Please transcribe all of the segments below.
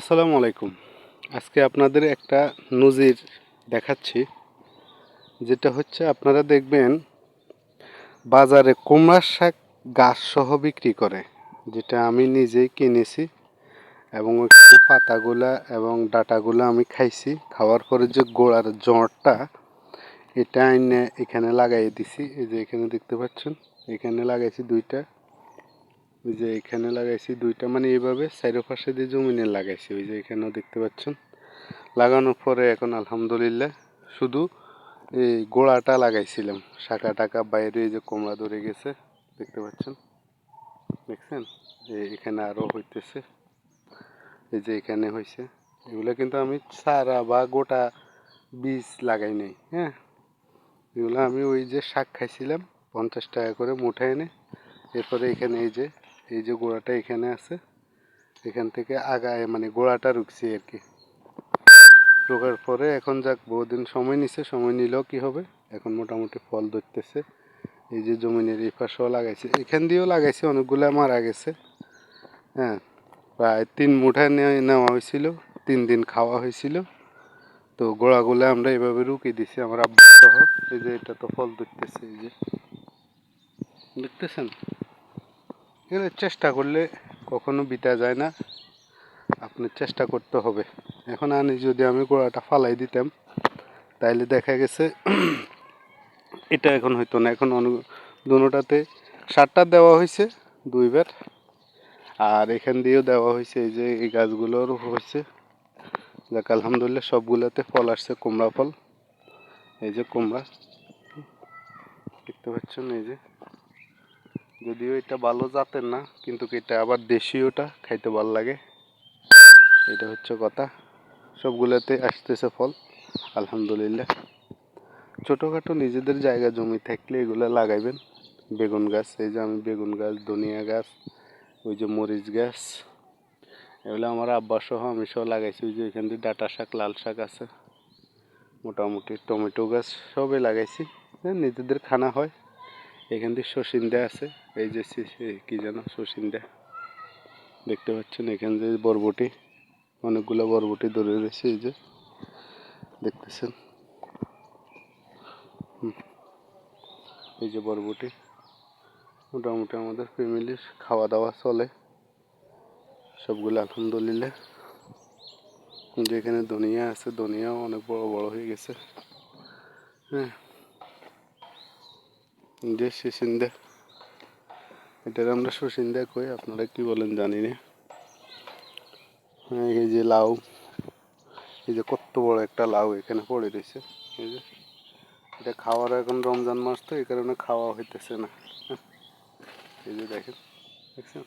আসসালামু আলাইকুম। আজকে আপনাদের একটা নজির দেখাচ্ছি, যেটা হচ্ছে আপনারা দেখবেন বাজারে কুমড়ার শাক গাছ সহ বিক্রি করে, যেটা আমি নিজেই কিনেছি এবং পাতাগুলা এবং ডাটাগুলো আমি খাইছি। খাওয়ার পরে যে গোড়ার জড়টা, এটা এনে এখানে লাগাই দিছি। এই যে এখানে দেখতে পাচ্ছেন, এখানে লাগাইছি দুইটা। ওই যে এখানে লাগাইছি দুইটা মানে এইভাবে চারোপাশে দিয়ে জমিনে লাগাইছি, ওই যে এখানেও দেখতে পাচ্ছেন। লাগানোর পরে এখন আলহামদুলিল্লাহ শুধু এই গোড়াটা লাগাইছিলাম, শাখা টাকা বাইরে এই যে কোমড়া ধরে গেছে, দেখতে পাচ্ছেন? দেখছেন? এখানে আরও হইতেছে, এই যে এখানে হয়েছে এগুলো কিন্তু আমি সারা বা গোটা বীজ লাগাই নাই হ্যাঁ? এগুলো আমি ওই যে শাক খাইছিলাম, পঞ্চাশ টাকা করে মুঠা এনে, এরপরে এখানে এই যে এই যে গোড়াটা এখানে আছে, এখান থেকে আগায় মানে গোড়াটা রুখছি আর কি। রোগার পরে এখন যাক, বহুদিন সময় নিছে, সময় নিলেও কি হবে? এখন মোটামুটি ফল ধরতেছে। এই যে জমিনের এই পাশেও লাগাইছে। এখান দিয়েও লাগাইছে, অনেকগুলো মারা গেছে। হ্যাঁ প্রায় তিন মুঠা নেওয়া হয়েছিল, তিন দিন খাওয়া হয়েছিল। তো গোড়াগুলো আমরা এভাবে রুকি দিছি, আমার আব্বা সহ। এই যে এটা তো ফল ধরতেছে, এই যে। দেখতেছেন? এগুলো চেষ্টা করলে কখনো বিতা যায় না। আপনি চেষ্টা করতে হবে। এখন আনি যদি আমি গোড়াটা ফালাই দিতাম, তাইলে দেখা গেছে এটা এখন হইতো না। এখন অনু, দুটাতে সারটা দেওয়া হয়েছে দুইবার। আর এখান দিয়েও দেওয়া হয়েছে এই যে এই গাছগুলোরও হয়েছে দেখ আলহামদুলিল্লাহ সবগুলোতে ফল আসছে, কুমড়া ফল। এই যে কুমড়া, দেখতে পাচ্ছেন এই যে। যদিও এটা ভালো জাতের না, কিন্তু এটা আবার দেশীয়টা খাইতে ভালো লাগে। এটা হচ্ছে কথা। সবগুলোতে আসতেছে ফল, আলহামদুলিল্লাহ। ছোটোখাটো নিজেদের জায়গা জমি থাকলে এগুলো লাগাইবেন। বেগুন গাছ, এই যে আমি বেগুন গাছ, ধনিয়া গাছ, ওই যে মরিচ গাছ, এগুলো আমার আব্বা সহ আমি সহ লাগাইছি, ওই যে এখান দিয়ে ডাটা শাক, লাল শাক আছে। মোটামুটি টমেটো গাছ সবই লাগাইছি। নিজেদের খানা হয়। এখান দিয়ে শসিন্দা আছে। এই যে কি যেন শসিন্দা দেখতে পাচ্ছেন এখান দিয়ে বরবটি। অনেকগুলো বরবটি ধরে রয়েছে এই যে। দেখতেছেন? এই যে বরবটি। মোটামুটি আমাদের ফ্যামিলির খাওয়া দাওয়া চলে। সবগুলো আলহামদুলিল্লাহ। যেখানে ধনিয়া আছে, ধনিয়াও অনেক বড় বড় হয়ে গেছে। হ্যাঁ। যে সুসিন্দা এটার আমরা সুসিন্দা কই আপনারা কি বলেন জানি না। হ্যাঁ এই যে লাউ এই যে কত বড় একটা লাউ এখানে পড়ে রয়েছে এই যে। এটা খাওয়ার এখন রমজান মাস তো এই কারণে খাওয়া হইতেছে না। হ্যাঁ, এই যে দেখেন দেখছেন?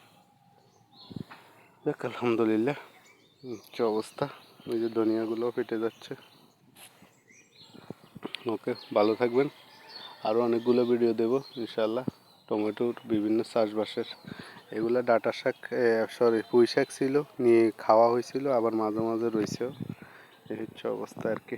দেখ আলহামদুলিল্লাহ কি অবস্থা। ওই যে ধনিয়াগুলো ফেটে যাচ্ছে। ওকে ভালো থাকবেন। আরও অনেকগুলো ভিডিও দেব ইনশাল্লাহ টমেটোর বিভিন্ন চাষবাসের। এগুলো ডাটা শাক সরি পুঁই শাক ছিল, নিয়ে খাওয়া হয়েছিল, আবার মাঝে মাঝে রয়েছেও। এই হচ্ছে অবস্থা আর কি।